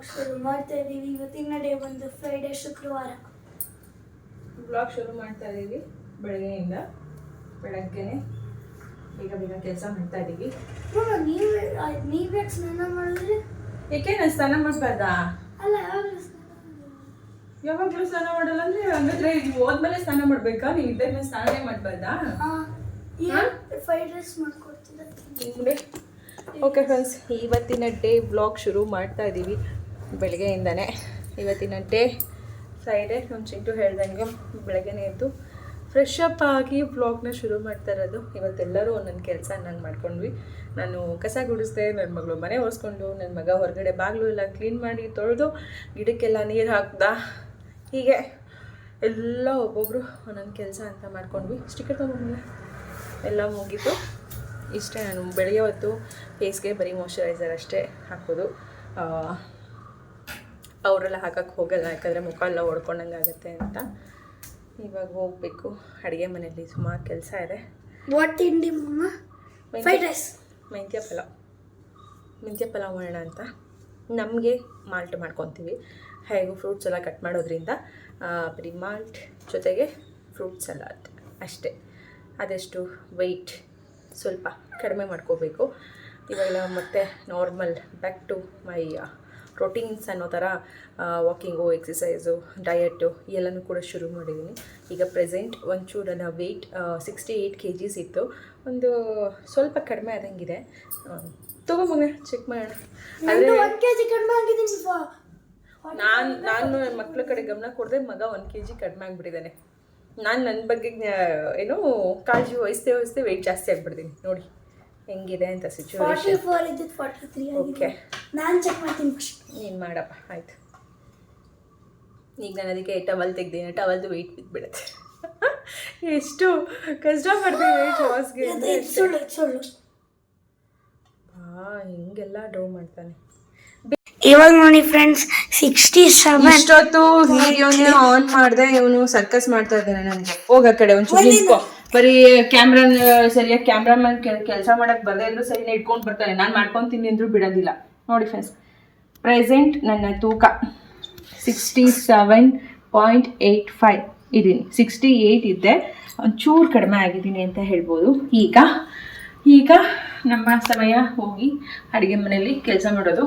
Blog ಶುರು ಮಾಡ್ತಾ ಇದ್ದೀವಿ. ಇವತ್ತಿನ ಡೇ ಬಂದು ಫ್ರೈಡೆ ಶುಕ್ರವಾರ. ಬ್ಲಾಗ್ ಶುರು ಮಾಡ್ತಾ ಇದ್ದೀವಿ ಬೆಳಗ್ಗೆಯಿಂದ. ಬೆಳಗ್ಗೆನೆ ಬೇಗ ಬೇಗ ಕೆಲಸ ಮಾಡ್ತಾ ಇದ್ದೀವಿ. ನೀವೇ ನೀವೇ ಸ್ನಾನ ಮಾಡಿದ್ರೆ? ಏಕೆ ನಾನು ಸ್ನಾನ ಮಾಡಬಾರ್ದಾ? ಅಲ್ಲ ಯಾವಾಗಲೂ ಸ್ನಾನ ಮಾಡಿದ್ರೆ ಯಾವಾಗಲೂ ಸ್ನಾನ ಮಾಡಲ್ಲ ಅಂದ್ರೆ ಹಂಗಂದ್ರೆ ಇದು ಹೋದ್ಮೇಲೆ ಸ್ನಾನ ಮಾಡ್ಬೇಕಾ? ನೀವು ಇದ್ದ ಸ್ನಾನನೇ ಮಾಡಬಾರ್ದಾ? ಹಾಂ? ಫ್ರೈಡ್ ರೈಸ್ ಮಾಡ್ಕೊಡ್ತಿದ್ದೆ ಓಕೆ ಫ್ರೆಂಡ್ಸ್ ಇವತ್ತಿನ ಡೇ ಬ್ಲಾಗ್ ಶುರು ಮಾಡ್ತಾ ಇದ್ದೀವಿ. ಬೆಳಗ್ಗೆಯಿಂದನೇ ಇವತ್ತಿನ ಡೇ ಫ್ರೈಡೇ ನಮ್ಮ ಚಿಂಟು ಹೇಳ್ದಂಗೆ ಬೆಳಗ್ಗೆನೇ ಎದ್ದು ಫ್ರೆಶ್ ಅಪ್ ಆಗಿ ವ್ಲಾಗ್ನ ಶುರು ಮಾಡ್ತಾ ಇರೋದು. ಇವತ್ತೆಲ್ಲರೂ ಒಂದೊಂದು ಕೆಲಸ ನಾನು ಮಾಡ್ಕೊಂಡ್ವಿ. ನಾನು ಕಸ ಗುಡಿಸ್ದೆ ನನ್ನ ಮಗಳು ಮನೆ ಒರೆಸ್ಕೊಂಡು ನನ್ನ ಮಗ ಹೊರಗಡೆ ಬಾಗಿಲು ಎಲ್ಲ ಕ್ಲೀನ್ ಮಾಡಿ ತೊಳೆದು ಗಿಡಕ್ಕೆಲ್ಲ ನೀರು ಹಾಕ್ದ. ಹೀಗೆ ಎಲ್ಲ ಒಬ್ಬೊಬ್ಬರು ಒಂದೊಂದು ಕೆಲಸ ಅಂತ ಮಾಡ್ಕೊಂಡ್ವಿ. ಸ್ಟಿಕ್ಕರ್ ತೊಗೊಂಡ್ಮೇಲೆ ಎಲ್ಲ ಮುಗೀತು. ಇಷ್ಟೇ ನಾನು ಬೆಳಗ್ಗೆ ಹೊತ್ತು ಫೇಸ್ಗೆ ಬರೀ ಮಾಯ್ಶ್ಚರೈಸರ್ ಅಷ್ಟೇ ಹಾಕೋದು. ಅವರೆಲ್ಲ ಹಾಕಕ್ಕೆ ಹೋಗಲ್ಲ ಯಾಕಂದರೆ ಮುಖ ಎಲ್ಲ ಓಡ್ಕೊಂಡಂಗೆ ಆಗುತ್ತೆ ಅಂತ. ಇವಾಗ ಹೋಗಬೇಕು. ಅಡುಗೆ ಮನೆಯಲ್ಲಿ ಸುಮಾರು ಕೆಲಸ ಇದೆ. ವಾಟ್ ತಿಂಡಿ ರೈಸ್ ಮೆಂತ್ಯ ಪಲಾವ್. ಮೆಂತ್ಯ ಪಲಾವ್ ಮಾಡೋಣ ಅಂತ. ನಮಗೆ ಮಾಲ್ಟ್ ಮಾಡ್ಕೊತೀವಿ. ಹೇಗೂ ಫ್ರೂಟ್ಸ್ ಎಲ್ಲ ಕಟ್ ಮಾಡೋದ್ರಿಂದ ಬರೀ ಮಾಲ್ಟ್ ಜೊತೆಗೆ ಫ್ರೂಟ್ಸ್ ಸಲಾಡ್ ಅಷ್ಟೇ. ಅದೆಷ್ಟು ವೆಯ್ಟ್ ಸ್ವಲ್ಪ ಕಡಿಮೆ ಮಾಡ್ಕೋಬೇಕು. ಇವಾಗ ಮತ್ತೆ normal back to my proteins ಅನ್ನೋ ಥರ ವಾಕಿಂಗು ಎಕ್ಸಸೈಸು ಡಯಟು ಎಲ್ಲನೂ ಕೂಡ ಶುರು ಮಾಡಿದ್ದೀನಿ ಈಗ ಪ್ರೆಸೆಂಟ್ ಒಂಚೂರು ನನ್ನ weight sixty eight K Gs ಇತ್ತು. ಒಂದು ಸ್ವಲ್ಪ ಕಡಿಮೆ ಆದಂಗಿದೆ. ತೊಗೊಂಬಂಗ ಚೆಕ್ ಮಾಡೋಣ ನಾನು ನಾನು ನನ್ನ ಮಕ್ಳ ಕಡೆ ಗಮನ ಕೊಡದೆ ಮಗ ಒಂದು ಕೆ ಜಿ ಕಡಿಮೆ ಆಗಿಬಿಟ್ಟಿದ್ದಾನೆ ನಾನು ನನ್ನ ಬಗ್ಗೆ ಏನು ಕಾಳಜಿ ವಹಿಸ್ತೇ ವಹಿಸ್ತೇ ವೆಯ್ಟ್ ಜಾಸ್ತಿ ಆಗಿಬಿಡ್ತೀನಿ ನೋಡಿ. ಹೆಂಗಿದೆ ಅಂತ ಸಿಚುವೇಶನ್ ಫೋರ್ ಇದ್ದಿದ್ದು ಫಾರ್ಟಿ ತ್ರೀ ಓಕೆ ನಾನು ಚೆಕ್ ಮಾಡ್ತೀನಿ ಫಸ್ಟ್ ನೀನು ಮಾಡಪ್ಪ ಆಯ್ತು. ಈಗ ನಾನು ಅದಕ್ಕೆ ಟವಲ್ ತೆಗ್ದೀನಿ ಟವಲ್ದು ವೆಯ್ಟ್ ಬಿದ್ದುಬಿಡುತ್ತೆ ಎಷ್ಟು ಕಷ್ಟಪಡ್ತೀನಿ ವೆಯ್ಟ್ ಲಾಸ್ಗೆ ಇದು ಸುಳ್ಳು ಹಾಂ ಹಿಂಗೆಲ್ಲ ಡೋ ಮಾಡ್ತಾನೆ. ಇವಾಗ ನೋಡಿ ಫ್ರೆಂಡ್ಸ್ ಸಿಕ್ಸ್ಟಿ ಸೆವೆನ್ ಇಷ್ಟೊತ್ತು ವಿಡಿಯೋನೇ ಆನ್ ಮಾಡ್ದೆ ಇವನು ಸರ್ಕಸ್ ಮಾಡ್ತಾ ಇದ್ದಾನೆ ನನಗೆ. ಹೋಗ ಆ ಕಡೆ ಒಂಚೂರು ನಿಂತ್ಕೋ. ಬರೀ ಕ್ಯಾಮ್ರಾ ಸರಿಯಾಗಿ ಕ್ಯಾಮ್ರಾಮನ್ ಕೆಲಸ ಮಾಡಕ್ ಬರದೇ ಇದ್ರು ಸರಿ ಇಟ್ಕೊಂಡು ಬರ್ತಾನೆ ನಾನು ಮಾಡ್ಕೊಂತೀನಿ ಅಂದ್ರೂ ಬಿಡೋದಿಲ್ಲ. ನೋಡಿ ಫ್ರೆಂಡ್ಸ್ ಪ್ರೆಸೆಂಟ್ ನನ್ನ ತೂಕ. Sixty seven point eight five ಇದ್ದೀನಿ ಸಿಕ್ಸ್ಟಿ ಏಯ್ಟ್ ಇದ್ದೆ. ಒಂಚೂರು ಕಡಿಮೆ ಆಗಿದ್ದೀನಿ ಅಂತ ಹೇಳ್ಬೋದು. ಈಗ ಈಗ ನಮ್ಮ ಸಮಯ ಹೋಗಿ ಅಡುಗೆ ಮನೆಯಲ್ಲಿ ಕೆಲಸ ಮಾಡೋದು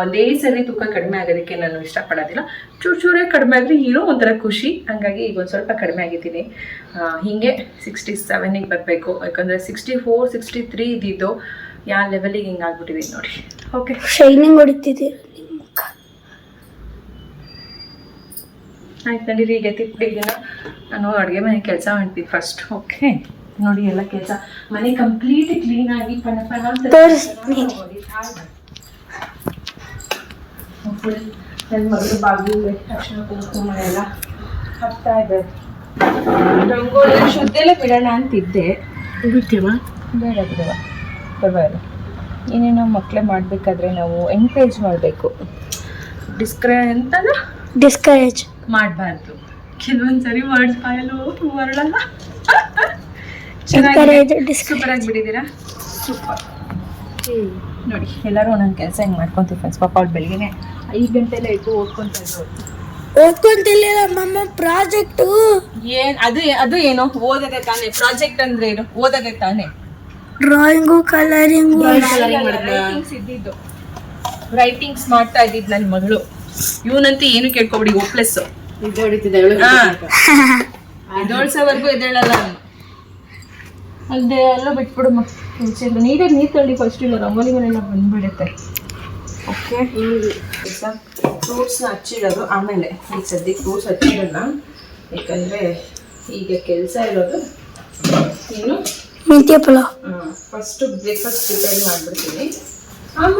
ಒಂದೇ ಸರಿ ತೂಕ ಕಡಿಮೆ ಆಗೋದಕ್ಕೆ ನಾನು ಇಷ್ಟಪಡೋದಿಲ್ಲ. ಚೂರು ಚೂರೇ ಕಡಿಮೆ ಆದರೆ ಏನೋ ಒಂಥರ ಖುಷಿ. ಹಾಗಾಗಿ ಈಗ ಒಂದು ಸ್ವಲ್ಪ ಕಡಿಮೆ ಆಗಿದ್ದೀನಿ. ಹೀಗೆ ಸಿಕ್ಸ್ಟಿ ಸೆವೆನಿಗೆ ಬರಬೇಕು. ಯಾಕಂದರೆ ಸಿಕ್ಸ್ಟಿ ಫೋರ್ ಸಿಕ್ಸ್ಟಿ ತ್ರೀ ಇದ್ದಿದ್ದು ಯಾವ ಲೆವೆಲಿಗೆ ಹಿಂಗೆ ಆಗ್ಬಿಟ್ಟಿದ್ದೀನಿ ನೋಡಿ. ಓಕೆ ಶೈನಿಂಗ್ ಹೊಡಿತಿದ್ದೀರ ಆಯ್ತು ನಡೀರಿ ಈಗ ತಿಪ್ಪಿಗೆ ನಾನು ಅಡುಗೆ ಮನೆ ಕೆಲಸ ಮಾಡ್ತೀನಿ ಫಸ್ಟ್ ಓಕೆ ನೋಡಿ ಎಲ್ಲ ಕೆಲಸ. ಮನೆ ಕಂಪ್ಲೀಟ್ ಕ್ಲೀನ್ ಆಗಿ ಪಣ ಪಣ ಅಂತ. ಫುಲ್ ನನ್ನ ಮಗಳು ಬಾಗಿಲು ಅಕ್ಷರ ಕುಂಕುಮ ಎಲ್ಲ ಹಾಕ್ತಾ ಇದೆ. ರಂಗೋಲಿ ಶುದ್ಧೆಲ್ಲ ಬಿಡೋಣ ಅಂತಿದ್ದೆ. ಬಿಡ್ತೀವ? ಬೇಡ ಬಿಡವ. ಪರವಾಗಿಲ್ಲ. ಏನೇನೋ ಮಕ್ಕಳೇ ಮಾಡಬೇಕಾದ್ರೆ ನಾವು ಎನ್ಕರೇಜ್ ಮಾಡಬೇಕು. ಡಿಸ್ಕ್ರೇ ಅಂತಂದ್ರೆ ಡಿಸ್ಕರೇಜ್ ಮಾಡಬಾರ್ದು. ಕೆಲವೊಂದು ಸರಿ ವರ್ಡ್ಸ್ ಬಾಯಲು ಹೊರಳಲ್ಲ ಡಿಸ್ಕರೇಜ್ ಡಿಸ್ಕರೇಜ್ ಸೂಪರ್ ಆಗಿ ಬಿಟ್ಟಿದ್ದೀರಾ ಸೂಪರ್ ನೋಡಿ ಎಲ್ಲರೂ ಒಂದೊಂದು ಕೆಲಸ ಹೆಂಗೆ ಮಾಡ್ಕೊಂತೀವಿ ಫ್ರೆಂಡ್ಸ್ ಪಾಪ ಅವ್ಳು ಬೆಳಿಗ್ಗೆ ಐದು ಗಂಟೆಲ್ಲ ಇಟ್ಟು ಓದ್ಕೊಂತ ಇದ್ರು ಓದ್ಕೊಂತಿಲ್ಲ ಮಮ್ಮ ಪ್ರಾಜೆಕ್ಟು. ಏನ್ ಅದು ಅದು ಏನು? ಓದದೆ ತಾನೇ. ಪ್ರಾಜೆಕ್ಟ್ ಅಂದ್ರೆ ಏನು? ಓದದೆ ತಾನೇ. ಡ್ರಾಯಿಂಗು ಕಲರಿಂಗು ರೈಟಿಂಗ್ಸ್ ಇದ್ದಿದ್ದು. ರೈಟಿಂಗ್ಸ್ ಮಾಡ್ತಾ ಇದ್ದಿದ್ದು ನನ್ನ ಮಗಳು. ಇವನಂತೂ ಏನು ಕೇಳ್ಕೊಬಿಡಿ ಓ ಪ್ಲಸ್ ಎದೋಳ್ಸೋವರೆಗೂ ಎದ್ದೇಳಲ್ಲ. ಅವನು ಅಲ್ಲದೆ ಎಲ್ಲ ಬಿಟ್ಬಿಡು ಮಕ್ಕಳು ನೀರೇ ನೀರು ತಳ್ಳಿ ಫಸ್ಟ್ ಇಲ್ಲ ರಂಗೋಲಿ ಮನೆಲ್ಲ ಬಂದ್ಬಿಡುತ್ತೆ. ಓಕೆ ಫ್ರೂಟ್ಸ್ನ ಹಚ್ಚಿಡೋದು. ಆಮೇಲೆ ಈಗ ಸದ್ಯಕ್ಕೆ ಫ್ರೂಟ್ಸ್ ಹಚ್ಚಿಡೋಣ ಯಾಕಂದರೆ ಈಗ ಕೆಲಸ ಇರೋದು ಏನು ಮೆಂತ್ಯ ಪಲಾವ್. ಫಸ್ಟ್ ಬ್ರೇಕ್ಫಾಸ್ಟ್ ಪ್ರಿಪೇರ್ ಮಾಡಿಬಿಡ್ತೀನಿ.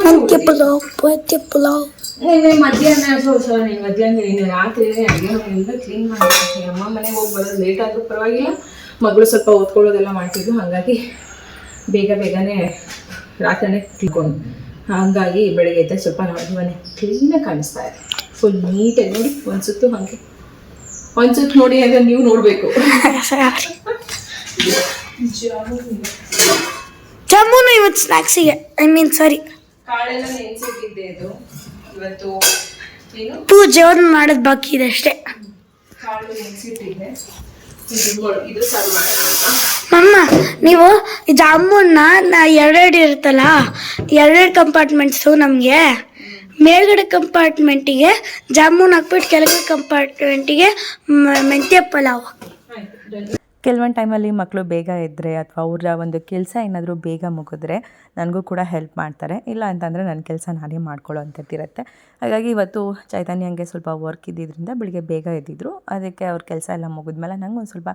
ಮೆಂತ್ಯ ಪಲಾವ್ ಮೆಂತ್ಯ ಪಲಾವ್. ನೀನು ಮಧ್ಯಾಹ್ನ ಸೊ ನೀನು ಮಧ್ಯಾಹ್ನ ನೀನು ರಾತ್ರಿ ಅಡುಗೆ ಮನೆಯಿಂದ ಕ್ಲೀನ್ ಮಾಡಿ ಅಮ್ಮ ಮನೆಗೆ ಹೋಗಿ ಬರೋದು ಲೇಟ್ ಆದರೂ ಪರವಾಗಿಲ್ಲ. ಮಗಳು ಸ್ವಲ್ಪ ಓದ್ಕೊಳ್ಳೋದೆಲ್ಲ ಮಾಡ್ತಿದ್ದು ಹಾಗಾಗಿ ಬೇಗ ಬೇಗನೆ ರಾತ್ರಿನೇ ತಿಳ್ಕೊಂಡು ಹಾಗಾಗಿ ಬೆಳಗ್ಗೆ ಎದ್ದ ಸ್ವಲ್ಪ ನೋಡಿ ಮನೆ ಕ್ಲೀನಾಗಿ ಕಾಣಿಸ್ತಾ ಇದೆ. ಫುಲ್ ನೀಟಾಗಿ ನೋಡಿ ಒಂದು ಸುತ್ತು ಹಾಗೆ. ಒಂದು ಸುತ್ತು ನೋಡಿ ಅಂದರೆ ನೀವು ನೋಡಬೇಕು. ಜಾಮೂನು ಇವತ್ತು ಸ್ನ್ಯಾಕ್ಸಿಗೆ ಐ ಮೀನ್ ಸಾರಿ ಕಾಳೆಲ್ಲ ನೆನೆಸಿಟ್ಟಿದ್ದೆ ಇದು ಇವತ್ತು ಪೂಜೆ ಒಂದು ಮಾಡೋದು ಬಾಕಿ ಇದೆ ಅಷ್ಟೇ. ಕಾಳು ನೆನೆಸಿಟ್ಟಿದ್ದೆ ಇದು ಮೊ- ಇದು ಸರ್ವ್ ಮಾಡೋಣ ಮಮ್ಮ ನೀವು ಜಾಮೂನ್ನ ಎರಡೆರಡು ಇರುತ್ತಲ್ಲ ಎರಡೆರಡು ಕಂಪಾರ್ಟ್ಮೆಂಟ್ಸು ನಮಗೆ ಮೇಲ್ಗಡೆ ಕಂಪಾರ್ಟ್ಮೆಂಟಿಗೆ ಜಾಮೂನ್ ಹಾಕ್ಬಿಟ್ಟು ಕೆಳಗಡೆ ಕಂಪಾರ್ಟ್ಮೆಂಟಿಗೆ ಮೆಂತ್ಯ ಪಲಾವ್. ಕೆಲವೊಂದು ಟೈಮಲ್ಲಿ ಮಕ್ಕಳು ಬೇಗ ಇದ್ದರೆ ಅಥವಾ ಅವರ ಒಂದು ಕೆಲಸ ಏನಾದರೂ ಬೇಗ ಮುಗಿದ್ರೆ ನನಗೂ ಕೂಡ ಹೆಲ್ಪ್ ಮಾಡ್ತಾರೆ. ಇಲ್ಲ ಅಂತಂದರೆ ನನ್ನ ಕೆಲಸ ನಾನೇ ಮಾಡ್ಕೊಳ್ಳೋ ಅಂಥದ್ದಿರುತ್ತೆ. ಹಾಗಾಗಿ ಇವತ್ತು ಚೈತನ್ಯಂಗೆ ಸ್ವಲ್ಪ ವರ್ಕ್ ಇದ್ದಿದ್ದರಿಂದ ಬೆಳಿಗ್ಗೆ ಬೇಗ ಎದ್ದಿದ್ರು. ಅದಕ್ಕೆ ಅವ್ರ ಕೆಲಸ ಎಲ್ಲ ಮುಗಿದ್ಮೇಲೆ ನಂಗೆ ಒಂದು ಸ್ವಲ್ಪ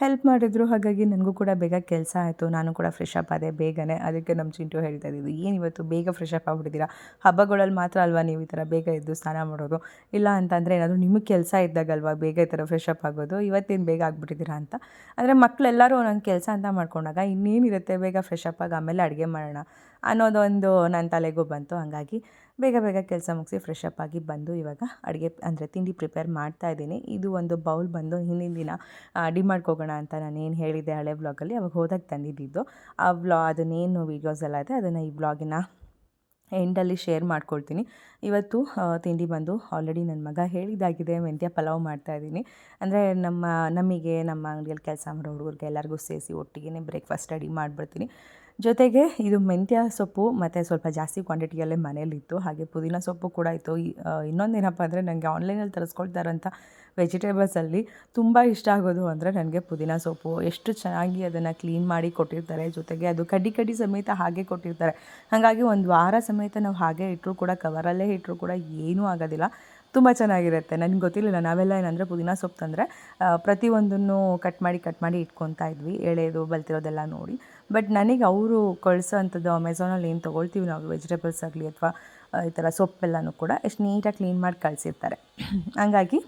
ಹೆಲ್ಪ್ ಮಾಡಿದ್ರು, ಹಾಗಾಗಿ ನನಗೂ ಕೂಡ ಬೇಗ ಕೆಲಸ ಆಯಿತು. ನಾನು ಕೂಡ ಫ್ರೆಶ್ ಅಪ್ ಆದೆ ಬೇಗನೆ. ಅದಕ್ಕೆ ನಮ್ಮ ಚಿಂಟು ಹೇಳ್ತಾ ಇದ್ದಿದ್ದು, ಏನು ಇವತ್ತು ಬೇಗ ಫ್ರೆಶ್ ಅಪ್ ಆಗ್ಬಿಟ್ಟಿದ್ದೀರಾ? ಹಬ್ಬಗಳಲ್ಲಿ ಮಾತ್ರ ಅಲ್ವಾ ನೀವು ಈ ಥರ ಬೇಗ ಎದ್ದು ಸ್ನಾನ ಮಾಡೋದು? ಇಲ್ಲ ಅಂತಂದರೆ ಏನಾದರೂ ನಿಮಗೆ ಕೆಲಸ ಇದ್ದಾಗಲ್ವಾ ಬೇಗ ಈ ಥರ ಫ್ರೆಶ್ ಅಪ್ ಆಗೋದು? ಇವತ್ತೇನು ಬೇಗ ಆಗ್ಬಿಟ್ಟಿದ್ದೀರಾ ಅಂತ? ಅಂದರೆ ಮಕ್ಕಳೆಲ್ಲರೂ ನನ್ನ ಕೆಲಸ ಅಂತ ಮಾಡ್ಕೊಂಡಾಗ, ಇನ್ನೇನಿರುತ್ತೆ ಬೇಗ ಫ್ರೆಶ್ ಅಪ್ ಆಗಿ ಆಮೇಲೆ ಅಡುಗೆ ಮಾಡೋಣ? ಅನ್ನೋದೊಂದು ನನ್ನ ತಲೆಗೂ ಬಂತು. ಹಾಗಾಗಿ ಬೇಗ ಬೇಗ ಕೆಲಸ ಮುಗಿಸಿ ಫ್ರೆಶ್ ಅಪ್ ಆಗಿ ಬಂದು ಇವಾಗ ಅಡುಗೆ ಅಂದರೆ ತಿಂಡಿ ಪ್ರಿಪೇರ್ ಮಾಡ್ತಾ ಇದ್ದೀನಿ. ಇದು ಒಂದು ಬೌಲ್ ಬಂದು ಹಿಂದಿನ ದಿನ ಅಡಿ ಹೋಗೋಣ ಅಂತ ನಾನು ಏನು ಹೇಳಿದ್ದೆ ಹಳೆ ಬ್ಲಾಗಲ್ಲಿ ಅವಾಗ ಹೋದಾಗ ತಂದಿದ್ದಿದ್ದು. ಆ ವ್ಲಾ ಅದನ್ನೇನು ವೀಡಿಯೋಸ್ ಎಲ್ಲ ಇದೆ, ಅದನ್ನು ಈ ಬ್ಲಾಗಿನ ಎಂಡಲ್ಲಿ ಶೇರ್ ಮಾಡ್ಕೊಳ್ತೀನಿ ಇವತ್ತು ತಿಂಡಿ ಬಂದು ಆಲ್ರೆಡಿ ನನ್ನ ಮಗ ಹೇಳಿದಾಗಿದೆ, ಮೆಂತ್ಯ ಪಲಾವ್ ಮಾಡ್ತಾ ಇದ್ದೀನಿ. ಅಂದರೆ ನಮ್ಮ, ನಮಗೆ, ನಮ್ಮ ಅಂಗಡಿಯಲ್ಲಿ ಕೆಲಸ ಮಾಡೋ ಹುಡುಗರಿಗೆ ಎಲ್ಲರಿಗೂ ಸೇರಿಸಿ ಒಟ್ಟಿಗೆ ಬ್ರೇಕ್ಫಾಸ್ಟ್ ರೆಡಿ ಮಾಡಿಬಿಡ್ತೀನಿ. ಜೊತೆಗೆ ಇದು ಮೆಂತ್ಯ ಸೊಪ್ಪು ಮತ್ತು ಸ್ವಲ್ಪ ಜಾಸ್ತಿ ಕ್ವಾಂಟಿಟಿಯಲ್ಲೇ ಮನೇಲಿತ್ತು. ಹಾಗೆ ಪುದೀನ ಸೊಪ್ಪು ಕೂಡ ಇತ್ತು ಇನ್ನೊಂದೇನಪ್ಪ ಅಂದರೆ ನನಗೆ ಆನ್ಲೈನಲ್ಲಿ ತರಿಸ್ಕೊಳ್ತಾರಂಥ ವೆಜಿಟೇಬಲ್ಸಲ್ಲಿ ತುಂಬ ಇಷ್ಟ ಆಗೋದು ಅಂದರೆ ನನಗೆ ಪುದೀನ ಸೊಪ್ಪು. ಎಷ್ಟು ಚೆನ್ನಾಗಿ ಅದನ್ನು ಕ್ಲೀನ್ ಮಾಡಿ ಕೊಟ್ಟಿರ್ತಾರೆ. ಜೊತೆಗೆ ಅದು ಕಡ್ಡಿ ಕಡ್ಡಿ ಸಮೇತ ಹಾಗೆ ಕೊಟ್ಟಿರ್ತಾರೆ. ಹಾಗಾಗಿ ಒಂದು ವಾರ ಸಮೇತ ನಾವು ಹಾಗೆ ಇಟ್ಟರು ಕೂಡ ಕವರಲ್ಲೇ ಇಟ್ಟರು ಕೂಡ ಏನೂ ಆಗೋದಿಲ್ಲ. ತುಂಬ ಚೆನ್ನಾಗಿರುತ್ತೆ. ನನಗೆ ಗೊತ್ತಿರಲಿಲ್ಲ. ನಾವೆಲ್ಲ ಏನಂದರೆ ಪುದೀನ ಸೊಪ್ಪು ತಂದರೆ ಪ್ರತಿಯೊಂದನ್ನು ಕಟ್ ಮಾಡಿ ಕಟ್ ಮಾಡಿ ಇಟ್ಕೊತಾ ಇದ್ವಿ. ಎಳೆದು ಬಲ್ತಿರೋದೆಲ್ಲ ನೋಡಿ. ಬಟ್ ನನಗೆ ಅವರು ಕಳಿಸೋ ಅಂಥದ್ದು ಅಮೆಝಾನಲ್ಲಿ ಏನು ತೊಗೊಳ್ತೀವಿ ನಾವು? ವೆಜಿಟೇಬಲ್ಸ್ ಆಗಲಿ ಅಥವಾ ಈ ಥರ ಸೊಪ್ಪೆಲ್ಲನೂ ಕೂಡ ಎಷ್ಟು ನೀಟಾಗಿ ಕ್ಲೀನ್ ಮಾಡಿ ಕಳಿಸಿರ್ತಾರೆ. ಹಂಗಾಗಿ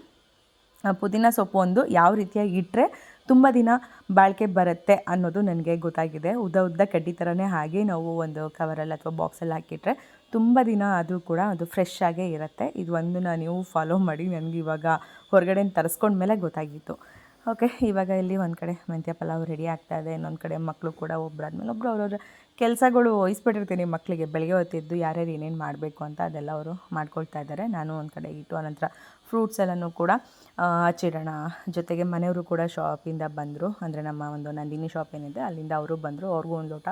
ಪುದೀನ ಸೊಪ್ಪು ಒಂದು ಯಾವ ರೀತಿಯಾಗಿ ಇಟ್ಟರೆ ತುಂಬ ದಿನ ಬಾಳಿಕೆ ಬರುತ್ತೆ ಅನ್ನೋದು ನನಗೆ ಗೊತ್ತಾಗಿದೆ. ಉದ್ದ ಉದ್ದ ಕಡ್ಡಿ ಥರನೇ ಹಾಗೆ ನಾವು ಒಂದು ಕವರಲ್ಲಿ ಅಥವಾ ಬಾಕ್ಸಲ್ಲಿ ಹಾಕಿಟ್ರೆ ತುಂಬ ದಿನ ಆದರೂ ಕೂಡ ಅದು ಫ್ರೆಶ್ ಆಗೇ ಇರುತ್ತೆ. ಇದು ಒಂದು ನೀವು ಫಾಲೋ ಮಾಡಿ ನನಗೆ ಇವಾಗ ಹೊರಗಡೆ ತರಿಸ್ಕೊಂಡ್ಮೇಲೆ ಗೊತ್ತಾಗಿತ್ತು ಓಕೆ ಇವಾಗ ಇಲ್ಲಿ ಒಂದು ಕಡೆ ಮೆಂತ್ಯ ಪಲಾವ್ ರೆಡಿ ಆಗ್ತಾ ಇದೆ. ಇನ್ನೊಂದು ಕಡೆ ಮಕ್ಕಳು ಕೂಡ ಒಬ್ಬರಾದ್ಮೇಲೆ ಒಬ್ಬರು ಅವ್ರವ್ರ ಕೆಲಸಗಳು ವಹಿಸ್ಬಿಟ್ಟಿರ್ತೀನಿ ಮಕ್ಕಳಿಗೆ ಬೆಳಗ್ಗೆ ಹೊತ್ತಿದ್ದು ಯಾರ್ಯಾರು ಏನೇನು ಮಾಡಬೇಕು ಅಂತ ಅದೆಲ್ಲ ಅವರು ಮಾಡ್ಕೊಳ್ತಾ ಇದ್ದಾರೆ. ನಾನು ಒಂದು ಕಡೆ ಇಟ್ಟು ಆನಂತರ ಫ್ರೂಟ್ಸ್ ಎಲ್ಲನೂ ಕೂಡ ಹಚ್ಚಿಡೋಣ ಜೊತೆಗೆ ಮನೆಯವರು ಕೂಡ ಶಾಪಿಂದ ಬಂದರು. ಅಂದರೆ ನಮ್ಮ ಒಂದು ನಂದಿನಿ ಶಾಪ್ ಏನಿದೆ, ಅಲ್ಲಿಂದ ಅವರು ಬಂದರು. ಅವ್ರಿಗೂ ಒಂದು ಲೋಟ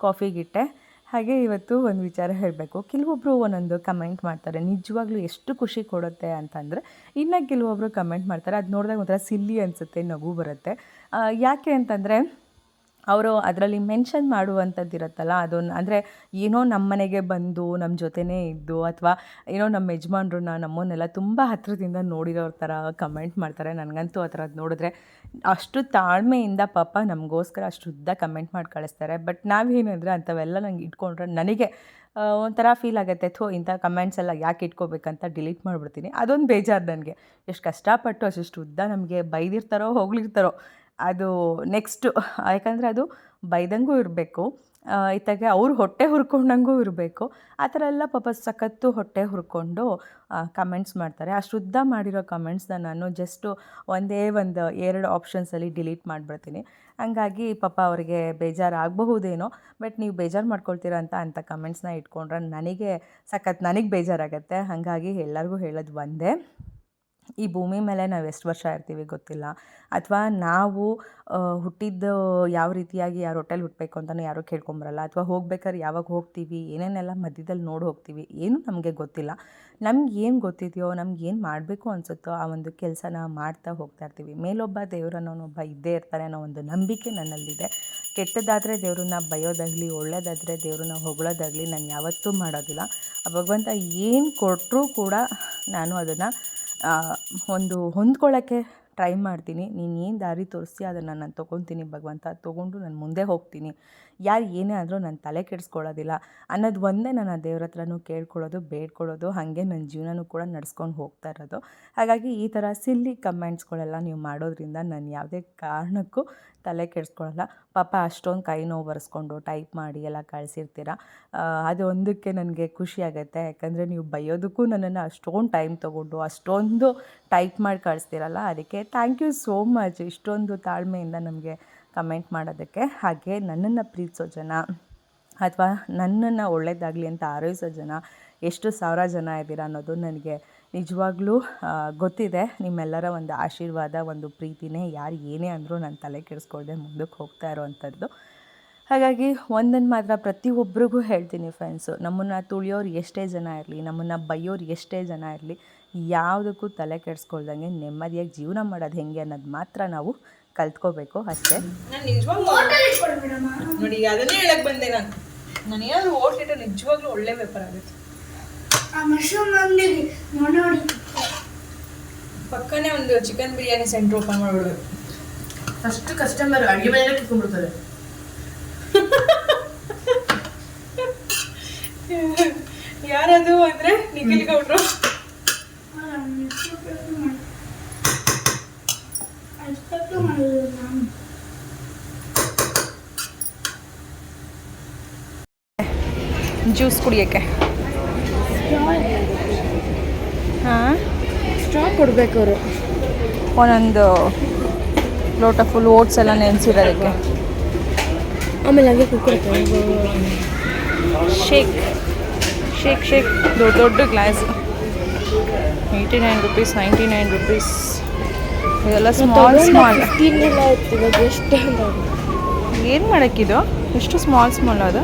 ಕಾಫಿಗಿಟ್ಟೆ ಹಾಗೆ ಇವತ್ತು ಒಂದು ವಿಚಾರ ಹೇಳಬೇಕು. ಕೆಲವೊಬ್ಬರು ಒಂದೊಂದು ಕಮೆಂಟ್ ಮಾಡ್ತಾರೆ, ನಿಜವಾಗ್ಲೂ ಎಷ್ಟು ಖುಷಿ ಕೊಡುತ್ತೆ ಅಂತಂದರೆ, ಇನ್ನು ಕೆಲವೊಬ್ಬರು ಕಮೆಂಟ್ ಮಾಡ್ತಾರೆ. ಅದು ನೋಡಿದಾಗ ಒಂಥರ ಸಿಲ್ಲಿ ಅನಿಸುತ್ತೆ, ನಗು ಬರುತ್ತೆ. ಯಾಕೆ ಅಂತಂದರೆ ಅವರು ಅದರಲ್ಲಿ ಮೆನ್ಷನ್ ಮಾಡುವಂಥದ್ದು ಇರುತ್ತಲ್ಲ, ಅದೊಂದು ಅಂದರೆ ಏನೋ ನಮ್ಮ ಮನೆಗೆ ಬಂದು ನಮ್ಮ ಜೊತೆನೇ ಇದ್ದು ಅಥವಾ ಏನೋ ನಮ್ಮ ಯಜಮಾನ್ರನ್ನ ನಮ್ಮನ್ನೆಲ್ಲ ತುಂಬ ಹತ್ತಿರದಿಂದ ನೋಡಿರೋರ ಥರ ಕಮೆಂಟ್ ಮಾಡ್ತಾರೆ. ನನಗಂತೂ ಆ ಥರದ್ದು ನೋಡಿದ್ರೆ ಅಷ್ಟು ತಾಳ್ಮೆಯಿಂದ ಪಾಪ ನಮಗೋಸ್ಕರ ಅಷ್ಟು ಉದ್ದ ಕಮೆಂಟ್ ಮಾಡಿ ಕಳಿಸ್ತಾರೆ. ಬಟ್ ನಾವೇನಂದರೆ ಅಂಥವೆಲ್ಲ ನಂಗೆ ಇಟ್ಕೊಂಡ್ರೆ ನನಗೆ ಒಂಥರ ಫೀಲ್ ಆಗುತ್ತೆ, ಥೋ ಇಂಥ ಕಮೆಂಟ್ಸ್ ಎಲ್ಲ ಯಾಕೆ ಇಟ್ಕೋಬೇಕಂತ ಡಿಲೀಟ್ ಮಾಡಿಬಿಡ್ತೀನಿ. ಅದೊಂದು ಬೇಜಾರು ನನಗೆ. ಎಷ್ಟು ಕಷ್ಟಪಟ್ಟು ಅಷ್ಟು ಉದ್ದ ನಮಗೆ ಬೈದಿರ್ತಾರೋ, ಹೋಗ್ಲಿರ್ತಾರೋ ಅದು ನೆಕ್ಸ್ಟು ಯಾಕಂದರೆ ಅದು ಬೈದಂಗೂ ಇರಬೇಕು. ಇತ್ತಾಗೆ ಅವ್ರು ಹೊಟ್ಟೆ ಹುರ್ಕೊಂಡಂಗೂ ಇರಬೇಕು. ಆ ಥರ ಎಲ್ಲ ಪಾಪ ಸಖತ್ತು ಹೊಟ್ಟೆ ಹುರ್ಕೊಂಡು ಕಮೆಂಟ್ಸ್ ಮಾಡ್ತಾರೆ. ಆ ಶುದ್ಧ ಮಾಡಿರೋ ಕಮೆಂಟ್ಸ್ನ ನಾನು ಜಸ್ಟು ಒಂದೇ ಒಂದು ಎರಡು ಆಪ್ಷನ್ಸಲ್ಲಿ ಡಿಲೀಟ್ ಮಾಡಿಬಿಡ್ತೀನಿ. ಹಂಗಾಗಿ ಪಾಪ ಅವರಿಗೆ ಬೇಜಾರು ಆಗಬಹುದೇನೋ ಬಟ್ ನೀವು ಬೇಜಾರು ಮಾಡ್ಕೊಳ್ತೀರ ಅಂತ ಅಂಥ ಕಮೆಂಟ್ಸ್ನ ಇಟ್ಕೊಂಡ್ರೆ ನನಗೆ ಸಖತ್, ನನಗೆ ಬೇಜಾರಾಗತ್ತೆ. ಹಾಗಾಗಿ ಎಲ್ಲರಿಗೂ ಹೇಳೋದು ಒಂದೇ. ಈ ಭೂಮಿ ಮೇಲೆ ನಾವು ಎಷ್ಟು ವರ್ಷ ಇರ್ತೀವಿ ಗೊತ್ತಿಲ್ಲ. ಅಥವಾ ನಾವು ಹುಟ್ಟಿದ್ದು ಯಾವ ರೀತಿಯಾಗಿ ಯಾರು ಹೋಟೆಲ್ ಹುಟ್ಟಬೇಕು ಅಂತಲೂ ಯಾರೂ ಕೇಳ್ಕೊಂಬರಲ್ಲ. ಅಥವಾ ಹೋಗ್ಬೇಕಾದ್ರೆ ಯಾವಾಗ ಹೋಗ್ತೀವಿ, ಏನೇನೆಲ್ಲ ಮಧ್ಯದಲ್ಲಿ ನೋಡಿ ಹೋಗ್ತೀವಿ, ಏನು ನಮಗೆ ಗೊತ್ತಿಲ್ಲ. ನಮ್ಗೆ ಏನು ಗೊತ್ತಿದೆಯೋ, ನಮ್ಗೆ ಏನು ಮಾಡಬೇಕು ಅನಿಸುತ್ತೋ ಆ ಒಂದು ಕೆಲಸನ ಮಾಡ್ತಾ ಹೋಗ್ತಾ ಇರ್ತೀವಿ. ಮೇಲೊಬ್ಬ ದೇವರನ್ನೊಬ್ಬ ಇದ್ದೇ ಇರ್ತಾರೆ ಅನ್ನೋ ಒಂದು ನಂಬಿಕೆ ನನ್ನಲ್ಲಿದೆ. ಕೆಟ್ಟದಾದರೆ ದೇವ್ರನ್ನ ಬಯೋದಾಗಲಿ, ಒಳ್ಳೇದಾದರೆ ದೇವ್ರನ್ನ ಹೊಗಳೋದಾಗಲಿ ನಾನು ಯಾವತ್ತೂ ಮಾಡೋದಿಲ್ಲ. ಆ ಭಗವಂತ ಏನು ಕೊಟ್ಟರೂ ಕೂಡ ನಾನು ಅದನ್ನು ಒಂದು ಹೊಂದ್ಕೊಳ್ಳೋಕ್ಕೆ ಟ್ರೈ ಮಾಡ್ತೀನಿ. ನೀನು ಏನು ದಾರಿ ತೋರಿಸ್ತೀಯ ಅದನ್ನು ನಾನು ತೊಗೊತೀನಿ ಭಗವಂತ. ತೊಗೊಂಡು ನಾನು ಮುಂದೆ ಹೋಗ್ತೀನಿ. ಯಾರು ಏನೇ ಆದರೂ ನಾನು ತಲೆ ಕೆಡಿಸ್ಕೊಳ್ಳೋದಿಲ್ಲ ಅನ್ನೋದು ಒಂದೇ ನಾನು ಆ ದೇವ್ರ ಹತ್ರನೂ ಕೇಳ್ಕೊಳ್ಳೋದು, ಬೇಡ್ಕೊಳ್ಳೋದು, ಹಾಗೆ ನನ್ನ ಜೀವನನೂ ಕೂಡ ನಡ್ಸ್ಕೊಂಡು ಹೋಗ್ತಾ ಇರೋದು. ಹಾಗಾಗಿ ಈ ಥರ ಸಿಲ್ಲಿ ಕಮೆಂಟ್ಸ್ಗಳೆಲ್ಲ ನೀವು ಮಾಡೋದ್ರಿಂದ ನಾನು ಯಾವುದೇ ಕಾರಣಕ್ಕೂ ತಲೆ ಕೆಡಿಸ್ಕೊಳ್ಳಲ್ಲ. ಪಾಪ ಅಷ್ಟೊಂದು ಕೈ ನೋವು ಬರೆಸ್ಕೊಂಡು ಟೈಪ್ ಮಾಡಿ ಎಲ್ಲ ಕಳಿಸಿರ್ತೀರ? ಅದು ಒಂದಕ್ಕೆ ನನಗೆ ಖುಷಿ ಆಗುತ್ತೆ. ಯಾಕಂದರೆ ನೀವು ಬೈಯೋದಕ್ಕೂ ನನ್ನನ್ನು ಅಷ್ಟೊಂದು ಟೈಮ್ ತೊಗೊಂಡು, ಅಷ್ಟೊಂದು ಟೈಪ್ ಮಾಡಿ ಕಳಿಸ್ತೀರಲ್ಲ, ಅದಕ್ಕೆ ಥ್ಯಾಂಕ್ ಯು ಸೋ ಮಚ್. ಇಷ್ಟೊಂದು ತಾಳ್ಮೆಯಿಂದ ನಮಗೆ ಕಮೆಂಟ್ ಮಾಡೋದಕ್ಕೆ ಹಾಗೆ ನನ್ನನ್ನು ಪ್ರೀತಿಸೋ ಜನ ಅಥವಾ ನನ್ನನ್ನು ಒಳ್ಳೆಯದಾಗಲಿ ಅಂತ ಹಾರೈಸೋ ಜನ, ಎಷ್ಟು ಸಾವಿರ ಜನ ಇದ್ದೀರಾ ಅನ್ನೋದು ನನಗೆ ನಿಜವಾಗ್ಲೂ ಗೊತ್ತಿದೆ. ನಿಮ್ಮೆಲ್ಲರ ಒಂದು ಆಶೀರ್ವಾದ, ಒಂದು ಪ್ರೀತಿನೇ ಯಾರು ಏನೇ ಅಂದರೂ ನಾನು ತಲೆ ಕೆಡಿಸ್ಕೊಳ್ದೆ ಮುಂದಕ್ಕೆ ಹೋಗ್ತಾ ಇರೋವಂಥದ್ದು ಹಾಗಾಗಿ ಒಂದನ್ನು ಮಾತ್ರ ಪ್ರತಿಯೊಬ್ಬರಿಗೂ ಹೇಳ್ತೀನಿ ಫ್ರೆಂಡ್ಸು ನಮ್ಮನ್ನು ತುಳಿಯೋರು ಎಷ್ಟೇ ಜನ ಇರಲಿ, ನಮ್ಮನ್ನು ಬೈಯೋರು ಎಷ್ಟೇ ಜನ ಇರಲಿ, ಯಾವುದಕ್ಕೂ ತಲೆ ಕೆಡಿಸ್ಕೊಳ್ದಂಗೆ ನೆಮ್ಮದಿಯಾಗಿ ಜೀವನ ಮಾಡೋದು ಹೆಂಗೆ ಅನ್ನೋದು ಮಾತ್ರ ನಾವು ಕಲ್ತ್ಕೋಬೇಕು ಅಷ್ಟೇ. ನಾನು ನಿಜವಾಗ್ಲೂ ನೋಡಿ ಅದನ್ನೇ ಹೇಳಕ್ ಬಂದೆ ನಾನು. ನಾನು ಏನಾದ್ರು ಓಟ್ಲಿಟ್ಟು ನಿಜವಾಗ್ಲೂ ಒಳ್ಳೆ ವ್ಯಾಪಾರ ಆಗುತ್ತೆ. ಆ ಮಶ್ರೂಮ್ ಅಂಗಡಿಗೆ ನೋಡಿ ಪಕ್ಕನೇ ಒಂದು ಚಿಕನ್ ಬಿರಿಯಾನಿ ಸೆಂಟರ್ ಓಪನ್ ಮಾಡ್ಬಿಡ್ಬೇಕು. ಫಸ್ಟ್ ಕಸ್ಟಮರ್ ಅಡಿಗೆ ಮನೆಯಲ್ಲೇ ಕುತ್ಕೊಂಡ್ಬಿಡ್ತಾರೆ. ಯಾರದು ಅಂದ್ರೆ ನಿಖಿಲ್ ಗೌಡ್ರು. ಜ್ಯೂಸ್ ಕುಡಿಯೋಕ್ಕೆ. ಹಾಂ? ಸ್ಟ್ರಾ ಕೊಡ್ಬೇಕು ಅವರು. ಒಂದೊಂದು ಲೋಟ ಫುಲ್ ಓಟ್ಸ್ ಎಲ್ಲ ನೆನೆಸಿರೋದಕ್ಕೆ ಆಮೇಲೆ ಹಂಗೆ ಕುಡ್ಕೊಡ್ತಾರೆ ಶೇಕ್ ಶೇಕ್ ಶೇಕ್ ದೊಡ್ಡ ದೊಡ್ಡ glass. Eighty nine rupees ninety nine rupees ಇದೆಲ್ಲ ಸ್ಮಾಲ್ ಸ್ಮಾಲ್ ಎಷ್ಟು ಏನು ಮಾಡೋಕ್ಕಿದು ಎಷ್ಟು ಸ್ಮಾಲ್ ಸ್ಮಾಲ್ ಅದು?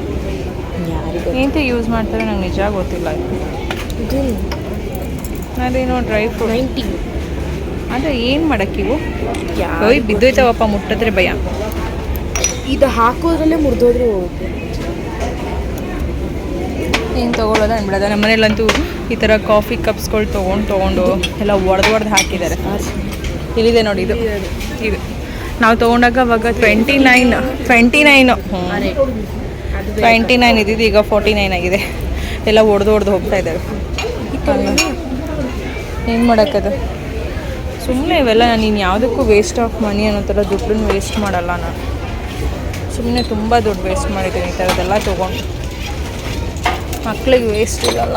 ಏನಂತ ಯೂಸ್ ಮಾಡ್ತಾರೆ ನಂಗೆ ನಿಜ ಗೊತ್ತಿಲ್ಲ. ಅದೇನೋ ಡ್ರೈ ಫ್ರೂಟ್ ನೈಂಟಿ ಅಂದರೆ ಏನು ಮಾಡೋಕ್ಕಿವು ಓಯ್ ಬಿದ್ದೋಯ್ತಾವಪ್ಪ ಮುಟ್ಟಿದ್ರೆ ಭಯ. ಇದು ಹಾಕೋದ್ರಲ್ಲೇ ಮುರಿದೋದ್ರು ಏನು ತೊಗೊಳೋದ ಅನ್ಬಿಡದ? ನಮ್ಮ ಮನೇಲಂತೂ ಈ ಥರ ಕಾಫಿ ಕಪ್ಸ್ಗಳು ತೊಗೊಂಡು ತೊಗೊಂಡು ಎಲ್ಲ ಒಡೆದು ಒಡೆದು ಹಾಕಿದ್ದಾರೆ. ಇಲ್ಲಿದೆ ನೋಡಿ ಇದು. ಇದು. ನಾವು ತೊಗೊಂಡಾಗ ಅವಾಗ twenty nine twenty nine twenty nine ಇದ್ದಿದ್ದು ಈಗ ಫೋರ್ಟಿ ನೈನ್ ಆಗಿದೆ. ಎಲ್ಲ ಒಡೆದು ಒಡೆದು ಹೋಗ್ತಾ ಇದ್ದಾರೆ. ಏನು ಮಾಡೋಕ್ಕದು? ಸುಮ್ಮನೆ ಇವೆಲ್ಲ ನೀನು ಯಾವುದಕ್ಕೂ ವೇಸ್ಟ್ ಆಫ್ ಮನಿ ಅನ್ನೋ ಥರ ದುಡ್ಡನ್ನು ವೇಸ್ಟ್ ಮಾಡಲ್ಲ ನಾನು. ಸುಮ್ಮನೆ ತುಂಬ ದುಡ್ಡು ವೇಸ್ಟ್ ಮಾಡಿದ್ದೀನಿ ಈ ಥರದ್ದೆಲ್ಲ ತೊಗೊಂಡು. ಮಕ್ಕಳಿಗೆ ವೇಸ್ಟ್ ಇರಲ್ಲ.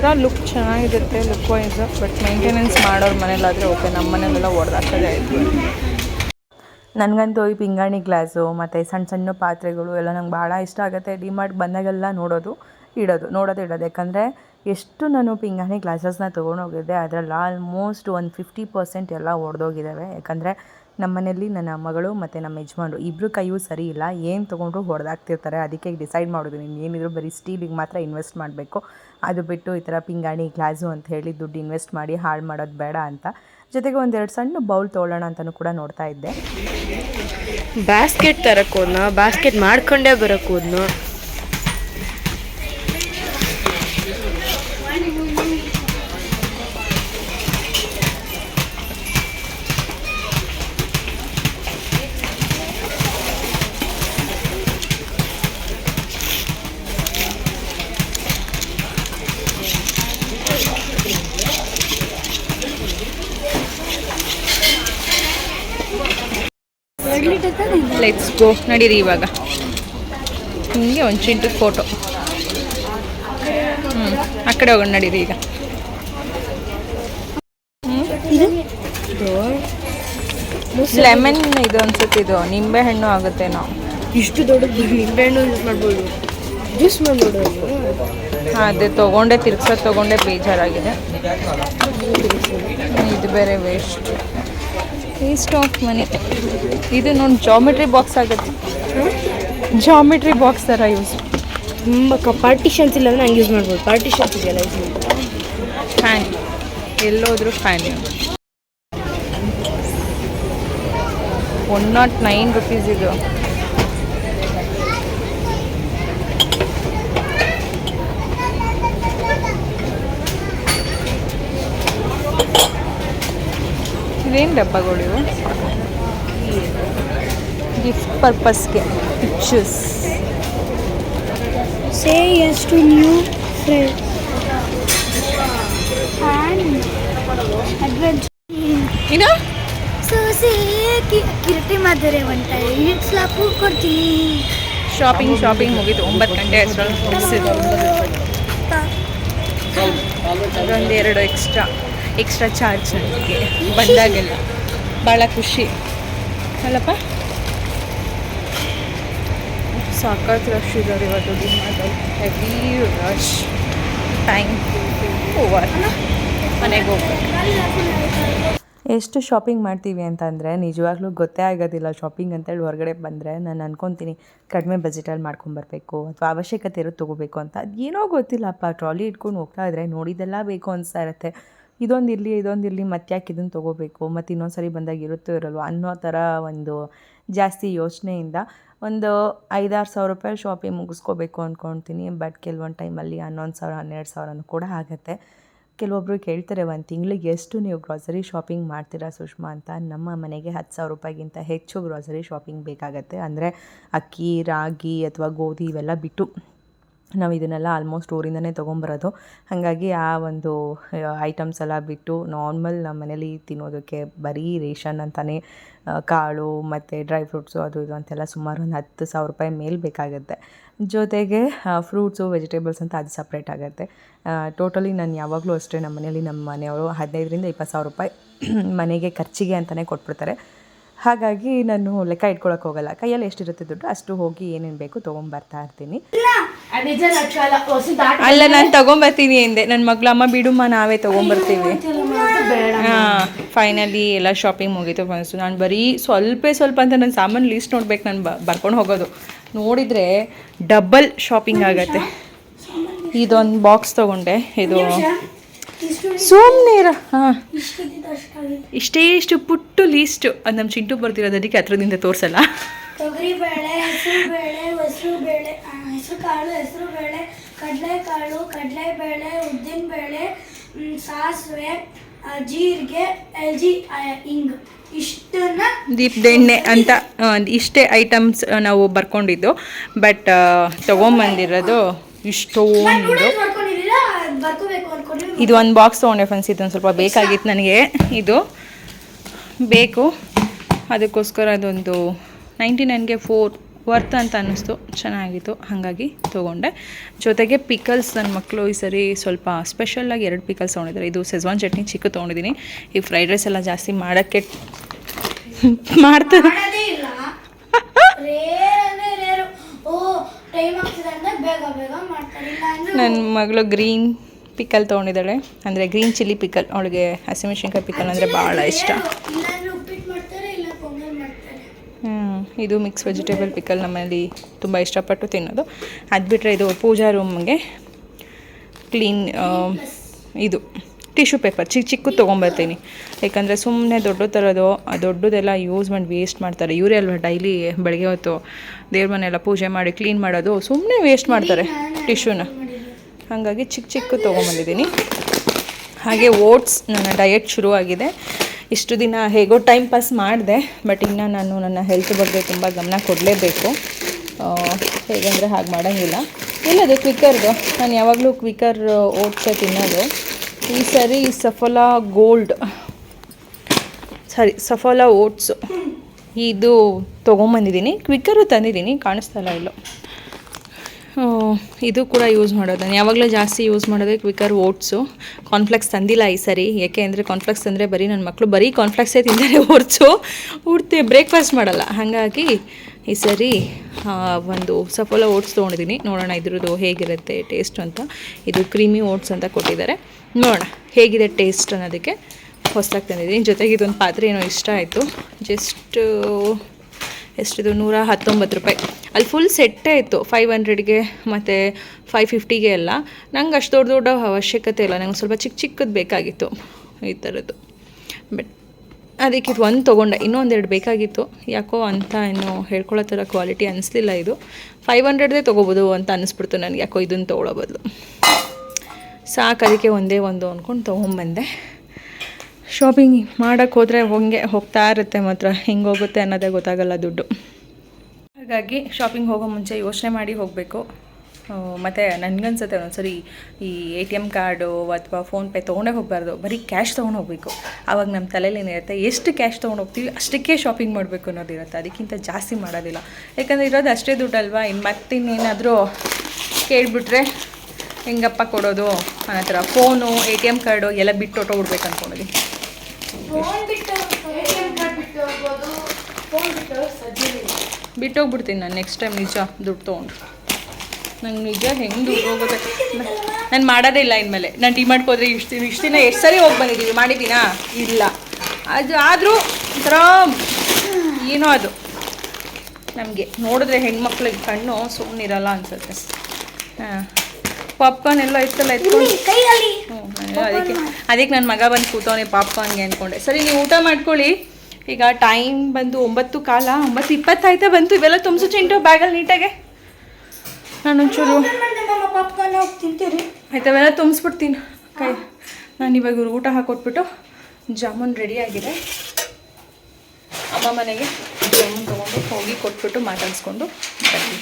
ಒಂಥರ ಲುಕ್ ಚೆನ್ನಾಗಿರುತ್ತೆ ಲುಕ್ ವೈಸ್ ಬಟ್ ಮೇಂಟೆನೆನ್ಸ್ ಮಾಡೋರು ಮನೇಲಾದರೆ ಓಕೆ ನಮ್ಮ ಮನೇಲೆಲ್ಲ ಹೊಡೆದಾಕೋದೇ ಆಯಿತು ನನಗಂತೂ ಈ ಪಿಂಗಾಣಿ ಗ್ಲಾಸು ಮತ್ತು ಸಣ್ಣ ಸಣ್ಣ ಪಾತ್ರೆಗಳು ಎಲ್ಲ ನಂಗೆ ಭಾಳ ಇಷ್ಟ ಆಗುತ್ತೆ. ಡಿಮಾರ್ಟ್ ಬಂದಾಗೆಲ್ಲ ನೋಡೋದು, ಇಡೋದು ನೋಡೋದು, ಇಡೋದು. ಯಾಕಂದರೆ ಎಷ್ಟು ನಾನು ಪಿಂಗಾಣಿ ಗ್ಲಾಸಸ್ನ ತೊಗೊಂಡೋಗಿದ್ದೆ ಅದರಲ್ಲಿ ಆಲ್ಮೋಸ್ಟ್ ಒಂದು ಫಿಫ್ಟಿ ಪರ್ಸೆಂಟ್ ಎಲ್ಲ ಒಡೆದೋಗಿದ್ದಾವೆ ಯಾಕಂದರೆ ನಮ್ಮ ಮನೆಯಲ್ಲಿ ನನ್ನ ಮಗಳು ಮತ್ತು ನಮ್ಮ ಯಜಮಾನ್ರು ಇಬ್ಬರು ಕೈಯೂ ಸರಿ ಇಲ್ಲ, ಏನು ತೊಗೊಂಡ್ರು ಹೊಡೆದಾಗ್ತಿರ್ತಾರೆ ಅದಕ್ಕೆ ಡಿಸೈಡ್ ಮಾಡಿದ್ದೀನಿ ಏನಿದ್ರು ಬರೀ ಸ್ಟೀಲಿಗೆ ಮಾತ್ರ ಇನ್ವೆಸ್ಟ್ ಮಾಡಬೇಕು. ಅದು ಬಿಟ್ಟು ಈ ಥರ ಪಿಂಗಾಣಿ ಗ್ಲಾಸು ಅಂತ ಹೇಳಿ ದುಡ್ಡು ಇನ್ವೆಸ್ಟ್ ಮಾಡಿ ಹಾಳು ಮಾಡೋದು ಬೇಡ ಅಂತ. ಜೊತೆಗೆ ಒಂದೆರಡು ಸಣ್ಣ ಬೌಲ್ ತೊಗೊಳ್ಳೋಣ ಅಂತಲೂ ಕೂಡ ನೋಡ್ತಾ ಇದ್ದೆ. ಬ್ಯಾಸ್ಕೆಟ್ ತರಕ್ಕೆ ಬ್ಯಾಸ್ಕೆಟ್ ಮಾಡ್ಕೊಂಡೇ ಬರೋಕೋದ್ನು ಗೋ ನಡೀರಿ ಇವಾಗ. ಹಿಂಗೆ ಒಂದು ಚಿಂಟು ಫೋಟೋ ಹ್ಞೂ ಆ ಕಡೆ ಹೋಗೋಣ ನಡೀರಿ ಈಗ. ಲೆಮನ್ ಇದು ಅನ್ಸುತ್ತೆ ಇದು. ನಿಂಬೆ ಹಣ್ಣು ನಾವು ಇಷ್ಟು ದೊಡ್ಡದು ನಿಂಬೆಹಣ್ಣು ಯೂಸ್ ಮಾಡ್ಬೋದು. ಜ್ಯೂಸ್ ಮಾಡ್ಬೋದು ಅದೇ. ತೊಗೊಂಡೆ ತಿರ್ಗ್ಸೋದು ತೊಗೊಂಡೆ ಬೇಜಾರಾಗಿದೆ. ಇದು ಬೇರೆ ವೇಸ್ಟ್ ವೇಸ್ಟ್ ಆಫ್ ಮನಿ ಇದು ನೋಡಿ ಜಾಮೆಟ್ರಿ ಬಾಕ್ಸ್ ಆಗುತ್ತೆ. ಜಾಮೆಟ್ರಿ ಬಾಕ್ಸ್ ಥರ ಯೂಸ್ ತುಂಬ ಕ ಪಾರ್ಟಿಷನ್ಸ್ ಇಲ್ಲ ಅಂದರೆ ಹಂಗೆ ಯೂಸ್ ಮಾಡ್ಬೋದು. ಪಾರ್ಟಿಷನ್ಸ್ ಇದೆಯಲ್ಲ ಯೂಸ್ ಮಾಡ್ಬೋದು. Fan ಎಲ್ಲೋದ್ರೂ fan one nought nine rupees ಇದು. ಇವೇನು ಡಬ್ಬಗಳು ಇವು? Gift ಪರ್ಪಸ್ಗೆ pictures to new friend and adventure. ಇನ್ನು? ಸೊ ಸೇ ಕಿರಟಿ ಮಾಧುರಿ ಒಂಟ ಇಟ್ಸ್ಲಾಕು ಕೊಡ್ತೀನಿ. ಶಾಪಿಂಗ್ ಶಾಪಿಂಗ್ ಮುಗಿತು. ಒಂಬತ್ತು ಗಂಟೆ ಅಷ್ಟರಲ್ಲಿ ಅದೊಂದೆರಡು ಎಕ್ಸ್ಟ್ರಾ ಎಕ್ಸ್ಟ್ರಾ ಚಾರ್ಜ್ ನನಗೆ ಬಂದಾಗೆಲ್ಲ. ಭಾಳ ಖುಷಿ. ಅಲ್ಲಪ್ಪ? ಸಾಕತ್ ರಶ್ ಇದ್ದಾರೆ ಇವತ್ತು ದಿನ ಹೆವಿ ರಶ್ ಟೈಮ್ ಓವರ್ ಮನೆಗೆ ಹೋಗ್ಬೇಕು. ಎಷ್ಟು ಶಾಪಿಂಗ್ ಮಾಡ್ತೀವಿ ಅಂತಂದರೆ ನಿಜವಾಗ್ಲೂ ಗೊತ್ತೇ ಆಗೋದಿಲ್ಲ ಶಾಪಿಂಗ್ ಅಂತೇಳಿ ಹೊರಗಡೆ ಬಂದರೆ ನಾನು ಅನ್ಕೊತೀನಿ ಕಡಿಮೆ ಬಜೆಟಲ್ಲಿ ಮಾಡ್ಕೊಂಬರ್ಬೇಕು ಅಥವಾ ಅವಶ್ಯಕತೆ ಇರೋದು ತೊಗೋಬೇಕು ಅಂತ. ಅದು ಏನೋ ಗೊತ್ತಿಲ್ಲಪ್ಪ ಟ್ರಾಲಿ ಇಟ್ಕೊಂಡು ಹೋಗ್ತಾ ಇದ್ರೆ ನೋಡಿದೆಲ್ಲ ಬೇಕು ಅನಿಸ್ತಾ ಇರುತ್ತೆ. ಇದೊಂದು ಇರಲಿ ಇದೊಂದು ಇರಲಿ, ಮತ್ತೆ ಯಾಕೆ ಇದನ್ನು ತೊಗೋಬೇಕು? ಮತ್ತು ಇನ್ನೊಂದು ಸರಿ ಬಂದಾಗ ಇರುತ್ತೋ ಇರಲ್ವೋ ಅನ್ನೋ ಥರ ಒಂದು ಜಾಸ್ತಿ ಯೋಚನೆಯಿಂದ ಒಂದು ಐದಾರು ಸಾವಿರ ರೂಪಾಯಿ ಶಾಪಿಂಗ್ ಮುಗಿಸ್ಕೋಬೇಕು ಅಂದ್ಕೊಳ್ತೀನಿ ಬಟ್ ಕೆಲವೊಂದು ಟೈಮಲ್ಲಿ ಹನ್ನೊಂದು ಸಾವಿರ, ಹನ್ನೆರಡು ಸಾವಿರನೂ ಕೂಡ ಆಗುತ್ತೆ. ಕೆಲವೊಬ್ಬರು ಕೇಳ್ತಾರೆ ಒಂದು ತಿಂಗಳಿಗೆ ಎಷ್ಟು ನೀವು ಗ್ರಾಸರಿ ಶಾಪಿಂಗ್ ಮಾಡ್ತೀರಾ ಸುಷ್ಮಾ ಅಂತ. ನಮ್ಮ ಮನೆಗೆ ಹತ್ತು ಸಾವಿರ ರೂಪಾಯಿಗಿಂತ ಹೆಚ್ಚು ಗ್ರಾಸರಿ ಶಾಪಿಂಗ್ ಬೇಕಾಗತ್ತೆ. ಅಂದರೆ ಅಕ್ಕಿ, ರಾಗಿ ಅಥವಾ ಗೋಧಿ ಇವೆಲ್ಲ ಬಿಟ್ಟು ನಾವು ಇದನ್ನೆಲ್ಲ ಆಲ್ಮೋಸ್ಟ್ ಊರಿಂದನೇ ತೊಗೊಂಬರೋದು. ಹಾಗಾಗಿ ಆ ಒಂದು ಐಟಮ್ಸ್ ಎಲ್ಲ ಬಿಟ್ಟು ನಾರ್ಮಲ್ ನಮ್ಮ ಮನೇಲಿ ತಿನ್ನೋದಕ್ಕೆ ಬರೀ ರೇಷನ್ ಅಂತಲೇ ಕಾಳು ಮತ್ತು ಡ್ರೈ ಫ್ರೂಟ್ಸು ಅದು ಇದು ಅಂತೆಲ್ಲ ಸುಮಾರು ಒಂದು ಹತ್ತು ಸಾವಿರ ರೂಪಾಯಿ ಮೇಲೆ ಬೇಕಾಗುತ್ತೆ. ಜೊತೆಗೆ ಫ್ರೂಟ್ಸು ವೆಜಿಟೇಬಲ್ಸ್ ಅಂತ ಅದು ಸಪ್ರೇಟ್ ಆಗುತ್ತೆ. ಟೋಟಲಿ ನಾನು ಯಾವಾಗಲೂ ಅಷ್ಟೇ ನಮ್ಮ ಮನೇಲಿ ನಮ್ಮ ಮನೆಯವರು ಹದಿನೈದರಿಂದ ಇಪ್ಪತ್ತು ಸಾವಿರ ರೂಪಾಯಿ ಮನೆಗೆ ಖರ್ಚಿಗೆ ಅಂತಲೇ ಕೊಟ್ಬಿಡ್ತಾರೆ. ಹಾಗಾಗಿ ನಾನು ಲೆಕ್ಕ ಇಟ್ಕೊಳಕ್ಕೆ ಹೋಗಲ್ಲ. ಕೈಯಲ್ಲಿ ಎಷ್ಟಿರುತ್ತೆ ದುಡ್ಡು ಅಷ್ಟು ಹೋಗಿ ಏನೇನು ಬೇಕು ತೊಗೊಂಬರ್ತಾ ಇರ್ತೀನಿ. ಅಲ್ಲ ನಾನು ತಗೊಂಬರ್ತೀನಿ ಎಂದೆ. ನನ್ನ ಮಗಳು ಅಮ್ಮ ಬಿಡುಮ್ಮ ನಾವೇ ತಗೊಂಬರ್ತೀವಿ. ಹಾಂ ಫೈನಲಿ ಎಲ್ಲ ಶಾಪಿಂಗ್ ಮುಗೀತು ಫ್ರೆಂಡ್ಸು ನಾನು ಬರೀ ಸ್ವಲ್ಪ ಸ್ವಲ್ಪ ಅಂತ ನನ್ನ ಸಾಮಾನು ಲೀಸ್ಟ್ ನೋಡ್ಬೇಕು ನಾನು ಬರ್ಕೊಂಡು ಹೋಗೋದು. ನೋಡಿದರೆ ಡಬಲ್ ಶಾಪಿಂಗ್ ಆಗತ್ತೆ. ಇದೊಂದು ಬಾಕ್ಸ್ ತಗೊಂಡೆ. ಇದು ಇರ ಹಾಂ. ಇಷ್ಟೇ ಇಷ್ಟು ಪುಟ್ಟು ಲೀಸ್ಟು ಅದು ನಮ್ಮ ಚಿಂಟು ಬರ್ತಿರೋದು ಅದಕ್ಕೆ ಹತ್ರದಿಂದ ತೋರಿಸಲ್ಲ. ತೊಗರಿ ಬೇಳೆ ಹೆಸರು ಬೇಳೆ ಹೆಸರು ಬೇಳೆ ಹೆಸರು ಕಾಳು ಹೆಸರು ಬೇಳೆ ಕಡಲೆಕಾಳು ಕಡಲೆಬೇಳೆ ಉದ್ದಿನ ಬೇಳೆ ಮ್, ಸಾಸಿವೆ ಜೀರಿಗೆ ಎಲ್ಜಿ ಹಿಂಗ್ ಇಷ್ಟನ್ನ ಅಂತ ಇಷ್ಟೇ ಐಟಮ್ಸ್ ನಾವು ಬರ್ಕೊಂಡಿದ್ದು. ಬಟ್ ತಗೊಂಬಂದಿರೋದು ಇಷ್ಟೊಂದು. ಇದು ಒಂದು ಬಾಕ್ಸ್ ತೊಗೊಂಡೆ ಫ್ರೆಂಡ್ಸ್ ಇದೊಂದು ಸ್ವಲ್ಪ ಬೇಕಾಗಿತ್ತು ನನಗೆ. ಇದು ಬೇಕು. ಅದಕ್ಕೋಸ್ಕರ ಅದೊಂದು ನೈಂಟಿ ನೈನ್ಗೆ ಫೋರ್ ವರ್ತ್ ಅಂತ ಅನ್ನಿಸ್ತು. ಚೆನ್ನಾಗಿತ್ತು. ಹಾಗಾಗಿ ತೊಗೊಂಡೆ. ಜೊತೆಗೆ ಪಿಕಲ್ಸ್ ನನ್ನ ಮಕ್ಕಳು ಈ ಸರಿ ಸ್ವಲ್ಪ ಸ್ಪೆಷಲ್ಲಾಗಿ ಎರಡು ಪಿಕಲ್ಸ್ ತೊಗೊಂಡಿದ್ದಾರೆ. ಇದು ಸೆಜ್ವಾನ್ ಚಟ್ನಿ ಚಿಕ್ಕ ತೊಗೊಂಡಿದ್ದೀನಿ. ಈ ಫ್ರೈಡ್ ರೈಸ್ ಎಲ್ಲ ಜಾಸ್ತಿ ಮಾಡೋಕ್ಕೆ ಮಾಡ್ತಾರೆ. ನನ್ನ ಮಗಳು ಗ್ರೀನ್ ಪಿಕಲ್ ತೊಗೊಂಡಿದ್ದಾಳೆ. ಅಂದರೆ ಗ್ರೀನ್ ಚಿಲ್ಲಿ ಪಿಕಲ್ ಅವಳಿಗೆ ಹಸಿಮೆಣಸಿನ್ಕಾಯಿ ಪಿಕಲ್ ಅಂದರೆ ಭಾಳ ಇಷ್ಟ ಇಲ್ಲಾಂದ್ರೆ ಉಪ್ಪಿಟ್ಟು ಮಾಡ್ತಾರೆ ಇಲ್ಲ ಪೊಂಗಲ್ ಮಾಡ್ತಾರೆ ಹ್ಮ್, ಇದು ಮಿಕ್ಸ್ ವೆಜಿಟೇಬಲ್ ಪಿಕಲ್ ನಮ್ಮಲ್ಲಿ ತುಂಬ ಇಷ್ಟಪಟ್ಟು ತಿನ್ನೋದು. ಅದು ಬಿಟ್ಟರೆ ಇದು ಪೂಜಾ ರೂಮ್ಗೆ ಕ್ಲೀನ್ ಇದು ಟಿಶ್ಯೂ ಪೇಪರ್ ಚಿಕ್ಕ ಚಿಕ್ಕದು ತೊಗೊಂಬರ್ತೀನಿ. ಯಾಕಂದರೆ ಸುಮ್ಮನೆ ದೊಡ್ಡ ಥರದ್ದು ದೊಡ್ಡದೆಲ್ಲ ಯೂಸ್ ಮಾಡಿ ವೇಸ್ಟ್ ಮಾಡ್ತಾರೆ. ಇವರೇ ಅಲ್ವಾ ಡೈಲಿ ಬೆಳಗ್ಗೆ ಹೊತ್ತು ದೇವ್ರ ಮನೆಯೆಲ್ಲ ಪೂಜೆ ಮಾಡಿ ಕ್ಲೀನ್ ಮಾಡೋದು ಸುಮ್ಮನೆ ವೇಸ್ಟ್ ಮಾಡ್ತಾರೆ ಟಿಶ್ಯೂನ. ಹಾಗಾಗಿ ಚಿಕ್ಕ ಚಿಕ್ಕ ತೊಗೊಂಬಂದಿದ್ದೀನಿ. ಹಾಗೆ ಓಟ್ಸ್ ನನ್ನ ಡಯಟ್ ಶುರುವಾಗಿದೆ. ಇಷ್ಟು ದಿನ ಹೇಗೋ ಟೈಮ್ ಪಾಸ್ ಮಾಡಿದೆ ಬಟ್ ಇನ್ನು ನಾನು ನನ್ನ ಹೆಲ್ತ್ ಬಗ್ಗೆ ತುಂಬ ಗಮನ ಕೊಡಲೇಬೇಕು. ಹೇಗೆಂದರೆ ಹಾಗೆ ಮಾಡೋಂಗಿಲ್ಲ. ಇಲ್ಲದು ಕ್ವಿಕ್ಕರ್ದು ನಾನು ಯಾವಾಗಲೂ ಕ್ವಿಕ್ಕರ್ ಓಟ್ಸೇ ತಿನ್ನೋದು. ಈ ಸರಿ ಸಫಲ ಗೋಲ್ಡ್ ಸಾರಿ, ಸಫಲ ಓಟ್ಸು ಇದು ತೊಗೊಂಬಂದಿದ್ದೀನಿ. ಕ್ವಿಕ್ಕರು ತಂದಿದ್ದೀನಿ, ಕಾಣಿಸ್ತಾ ಇಲ್ಲ ಇಲ್ಲೋ. ಇದು ಕೂಡ ಯೂಸ್ ಮಾಡೋದು ನಾನು ಯಾವಾಗಲೂ ಜಾಸ್ತಿ ಯೂಸ್ ಮಾಡೋದೇ ಕ್ವಿಕರ್ ಓಟ್ಸು ಕಾನ್ಫ್ಲೆಕ್ಸ್ ತಂದಿಲ್ಲ ಈ ಸರಿ. ಯಾಕೆ ಅಂದರೆ ಕಾನ್ಫ್ಲೆಕ್ಸ್ ಅಂದರೆ ಬರೀ ನನ್ನ ಮಕ್ಕಳು ಬರೀ ಕಾನ್ಫ್ಲೆಕ್ಸೇ ತಿಂತಾರೆ ಓಟ್ಸು ಉಡ್ತಿ ಬ್ರೇಕ್ಫಾಸ್ಟ್ ಮಾಡಲ್ಲ. ಹಾಗಾಗಿ ಈ ಸರಿ ಒಂದು ಸಫೋಲ ಓಟ್ಸ್ ತೊಗೊಂಡಿದ್ದೀನಿ. ನೋಡೋಣ ಇದ್ರದ್ದು ಹೇಗಿರುತ್ತೆ ಟೇಸ್ಟ್ ಅಂತ. ಇದು ಕ್ರೀಮಿ ಓಟ್ಸ್ ಅಂತ ಕೊಟ್ಟಿದ್ದಾರೆ. ನೋಡೋಣ ಹೇಗಿದೆ ಟೇಸ್ಟ್ ಅನ್ನೋದಕ್ಕೆ ಹೊಸ್ದಾಗಿ ತಂದಿದ್ದೀನಿ. ಜೊತೆಗೆ ಇದೊಂದು ಪಾತ್ರೆ ಏನೋ ಇಷ್ಟ ಆಯಿತು. ಜಸ್ಟ್ ಎಷ್ಟಿದು? ನೂರ ಹತ್ತೊಂಬತ್ತು ರೂಪಾಯಿ. ಅಲ್ಲಿ ಫುಲ್ ಸೆಟ್ಟೇ ಇತ್ತು. ಫೈವ್ ಹಂಡ್ರೆಡ್ಗೆ ಮತ್ತು ಫೈವ್ ಫಿಫ್ಟಿಗೆ ಎಲ್ಲ. ನಂಗೆ ಅಷ್ಟು ದೊಡ್ಡ ದೊಡ್ಡ ಅವಶ್ಯಕತೆ ಇಲ್ಲ. ನಂಗೆ ಸ್ವಲ್ಪ ಚಿಕ್ಕ ಚಿಕ್ಕದು ಬೇಕಾಗಿತ್ತು ಈ ಥರದ್ದು ಬಟ್ ಅದಕ್ಕೆ ಇದು ಒಂದು ತೊಗೊಂಡೆ. ಇನ್ನೊಂದೆರಡು ಬೇಕಾಗಿತ್ತು. ಯಾಕೋ ಅಂತ ಏನು ಹೇಳ್ಕೊಳ್ಳೋ ಥರ ಕ್ವಾಲಿಟಿ ಅನಿಸ್ಲಿಲ್ಲ ಇದು. ಫೈವ್ ಹಂಡ್ರೆಡ್ದೇ ತೊಗೋಬೋದು ಅಂತ ಅನಿಸ್ಬಿಡ್ತು ನನಗೆ. ಯಾಕೋ ಇದನ್ನು ತೊಗೊಳ್ಳೋ ಬದಲು. ಸಾಕು, ಅದಕ್ಕೆ ಒಂದೇ ಒಂದು ಅಂದ್ಕೊಂಡು ತೊಗೊಂಬಂದೆ. ಶಾಪಿಂಗ್ ಮಾಡೋಕ್ಕೆ ಹೋದರೆ ಹಂಗೆ ಹೋಗ್ತಾ ಇರುತ್ತೆ ಮಾತ್ರ. ಹಿಂಗೆ ಹೋಗುತ್ತೆ ಅನ್ನೋದೇ ಗೊತ್ತಾಗಲ್ಲ ದುಡ್ಡು. ಹಾಗಾಗಿ ಶಾಪಿಂಗ್ ಹೋಗೋ ಮುಂಚೆ ಯೋಚನೆ ಮಾಡಿ ಹೋಗಬೇಕು. ಮತ್ತು ನನಗನ್ಸುತ್ತೆ ಒಂದ್ಸರಿ ಈ ಎ ಟಿ ಎಂ ಕಾರ್ಡು ಅಥವಾ ಫೋನ್ಪೇ ತೊಗೊಂಡೇ ಹೋಗಬಾರ್ದು. ಬರೀ ಕ್ಯಾಶ್ ತೊಗೊಂಡು ಹೋಗಬೇಕು. ಆವಾಗ ನಮ್ಮ ತಲೆಯಲ್ಲಿ ಏನಿರುತ್ತೆ, ಎಷ್ಟು ಕ್ಯಾಶ್ ತೊಗೊಂಡು ಹೋಗ್ತೀವಿ ಅಷ್ಟಕ್ಕೆ ಶಾಪಿಂಗ್ ಮಾಡಬೇಕು ಅನ್ನೋದಿರುತ್ತೆ ಅದಕ್ಕಿಂತ ಜಾಸ್ತಿ ಮಾಡೋದಿಲ್ಲ. ಯಾಕಂದರೆ ಇರೋದು ಅಷ್ಟೇ ದುಡ್ಡಲ್ವಾ? ಇನ್ನು ಮತ್ತಿನ್ನೇನಾದರೂ ಕೇಳಿಬಿಟ್ರೆ ಹೆಂಗಪ್ಪ ಕೊಡೋದು? ಆ ಥರ phone A T M card ಎಲ್ಲ ಬಿಟ್ಟು ಹೊಟ್ಟೋಗ್ಬಿಡ್ಬೇಕು ಅಂದ್ಕೊಂಡಿದ್ದೀನಿ ಫೋನ್ ಬಿಟ್ಟು ಎ ಟಿ ಎಂ ಕಾರ್ಡ್ ಬಿಟ್ಟು ಹೋಗ್ಬೋದು. ಫೋನ್ ಬಿಟ್ಟು ಸರ್ಜರಿ ಬಿಟ್ಟೋಗ್ಬಿಡ್ತೀನಿ ನಾನು ನೆಕ್ಸ್ಟ್ ಟೈಮ್ ನಿಜ ದುಡ್ಡು ತೊಗೊಂಡು. ನಂಗೆ ನಿಜ ಹೆಂಗೆ ದುಡ್ಡು ಹೋಗುತ್ತೆ? ನಾನು ಮಾಡೋದೇ ಇಲ್ಲ ಇನ್ಮೇಲೆ. ನಾನು ಟೀ ಹೋದ್ರೆ ಇಷ್ಟು ದಿನ ಇಷ್ಟು ದಿನ ಎಷ್ಟು ಸರಿ ಹೋಗಿ ಬಂದಿದ್ದೀವಿ ಮಾಡಿದ್ದೀನಾ? ಇಲ್ಲ. ಅದು ಆದರೂ ಒಂಥರ ಏನೋ ಅದು. ನಮಗೆ ನೋಡಿದ್ರೆ ಹೆಣ್ಮಕ್ಳಿಗೆ ಕಣ್ಣು ಸುಮ್ಮನಿರಲ್ಲ ಅನ್ಸುತ್ತೆ. ಹಾಂ. ಪಾಪ್ಕಾರ್ನ್ ಎಲ್ಲ ಇತ್ತಲ್ಲ ಇತ್ತು ಹ್ಞೂ ಅದಕ್ಕೆ ಅದಕ್ಕೆ ನನ್ನ ಮಗ ಬಂದು ಕೂತವನೆ ಪಾಪ್ಕಾರ್ನ್ಗೆ ಅಂದ್ಕೊಂಡೆ ಸರಿ ನೀವು ಊಟ ಮಾಡ್ಕೊಳ್ಳಿ. ಈಗ ಟೈಮ್ ಬಂದು ಒಂಬತ್ತು ಕಾಲ ಒಂಬತ್ತು ಇಪ್ಪತ್ತಾಯ್ತಾ ಬಂತು. ಇವೆಲ್ಲ ತುಂಬಿಸು ಚಿಂಟು ಬ್ಯಾಗಲ್ಲಿ ನೀಟಾಗೆ. ನಾನೊಂಚೂರು ಪಾಪ್ಕಾರ್ನ್ ಹೋಗಿ ತಿಂತೀರಿ. ಆಯ್ತು ಅವೆಲ್ಲ ತುಂಬಿಸ್ಬಿಡ್ತೀನಿ. ಕೈ ನಾನು ಇವಾಗ ಇವ್ರಿಗೆ ಊಟ ಹಾಕೊಟ್ಬಿಟ್ಟು ಜಾಮೂನ್ ರೆಡಿ ಆಗಿದೆ. ಅಮ್ಮ ಮನೆಗೆ ಜಾಮೂನ್ ತೊಗೊಂಡು ಹೋಗಿ ಕೊಟ್ಬಿಟ್ಟು ಮಾತಾಡಿಸ್ಕೊಂಡು ಬರ್ತೀನಿ.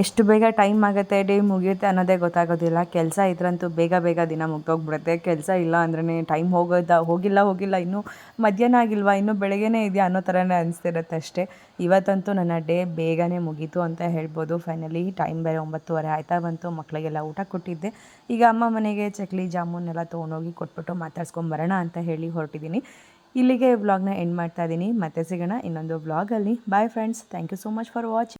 ಎಷ್ಟು ಬೇಗ ಟೈಮ್ ಆಗುತ್ತೆ ಡೇ ಮುಗಿಯುತ್ತೆ ಅನ್ನೋದೇ ಗೊತ್ತಾಗೋದಿಲ್ಲ. ಕೆಲಸ ಇದ್ರಂತೂ ಬೇಗ ಬೇಗ ದಿನ ಮುಗ್ದೋಗ್ಬಿಡುತ್ತೆ. ಕೆಲಸ ಇಲ್ಲ ಅಂದ್ರೇ ಟೈಮ್ ಹೋಗೋದ, ಹೋಗಿಲ್ಲ ಹೋಗಿಲ್ಲ, ಇನ್ನೂ ಮಧ್ಯಾಹ್ನ ಆಗಿಲ್ವಾ, ಇನ್ನೂ ಬೆಳಗ್ಗೆನೇ ಇದೆಯಾ ಅನ್ನೋ ಥರನೇ ಅನಿಸ್ತಿರುತ್ತೆ ಅಷ್ಟೇ. ಇವತ್ತಂತೂ ನನ್ನ ಡೇ ಬೇಗನೆ ಮುಗೀತು ಅಂತ ಹೇಳ್ಬೋದು. ಫೈನಲಿ ಟೈಮ್ ಬೇರೆ ಒಂಬತ್ತುವರೆ ಆಯ್ತಾ ಬಂತು ಮಕ್ಕಳಿಗೆಲ್ಲ ಊಟ ಕೊಟ್ಟಿದ್ದೆ. ಈಗ ಅಮ್ಮ ಮನೆಗೆ ಚಕ್ಲಿ, ಜಾಮೂನ್ ಎಲ್ಲ ತೊಗೊಂಡೋಗಿ ಕೊಟ್ಬಿಟ್ಟು ಮಾತಾಡ್ಸ್ಕೊಂಬರೋಣ ಅಂತ ಹೇಳಿ ಹೊರಟಿದ್ದೀನಿ. ಇಲ್ಲಿಗೆ ವ್ಲಾಗ್ನ ಎಂಡ್ ಮಾಡ್ತಾ ಇದ್ದೀನಿ. ಮತ್ತೆ ಸಿಗೋಣ ಇನ್ನೊಂದು ವ್ಲಾಗಲ್ಲಿ bye friends thank you so much for watch